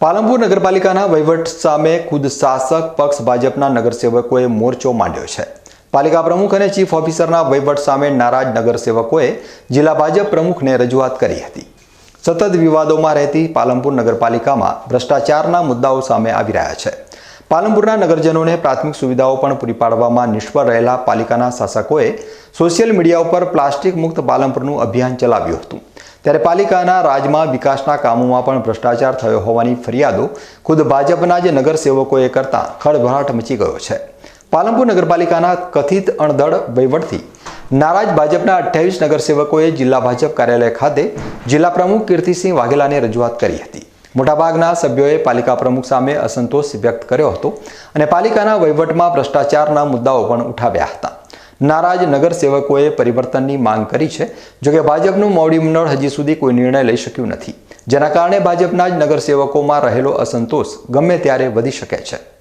પાલનપુર નગરપાલિકાના વહીવટ સામે ખુદ શાસક પક્ષ ભાજપના નગરસેવકોએ મોરચો માંડ્યો છે. પાલિકા પ્રમુખ અને ચીફ ઓફિસરના વહીવટ સામે નારાજ નગરસેવકોએ જિલ્લા ભાજપ પ્રમુખને રજૂઆત કરી હતી. સતત વિવાદોમાં રહેતી પાલનપુર નગરપાલિકામાં ભ્રષ્ટાચારના મુદ્દાઓ સામે આવી રહ્યા છે. પાલનપુરના નગરજનોને પ્રાથમિક સુવિધાઓ પણ પૂરી પાડવામાં નિષ્ફળ રહેલા પાલિકાના શાસકોએ સોશિયલ મીડિયા ઉપર પ્લાસ્ટિક મુક્ત પાલનપુરનું અભિયાન ચલાવ્યું હતું. ત્યારે પાલિકાના રાજમાં વિકાસના કામોમાં પણ ભ્રષ્ટાચાર થયો હોવાની ફરિયાદો ખુદ ભાજપના જ નગરસેવકોએ કરતાં ખળભળાટ મચી ગયો છે. પાલનપુર નગરપાલિકાના કથિત અણધડ વહીવટથી નારાજ ભાજપના અઠ્યાવીસ નગરસેવકોએ જિલ્લા ભાજપ કાર્યાલય ખાતે જિલ્લા પ્રમુખ કીર્તિસિંહ વાઘેલાને રજૂઆત કરી હતી. મોટાભાગના સભ્યોએ પાલિકા પ્રમુખ સામે અસંતોષ વ્યક્ત કર્યો હતો અને પાલિકાના વહીવટમાં ભ્રષ્ટાચારના મુદ્દાઓ પણ ઉઠાવ્યા હતા. નારાજ નગરસેવકોએ પરિવર્તનની માંગ કરી છે જોકે ભાજપનું મોવડી મંડળ હજી સુધી કોઈ નિર્ણય લઈ શક્યું નથી. જેના કારણે ભાજપના જ નગરસેવકોમાં રહેલો અસંતોષ ગમે ત્યારે વધી શકે છે.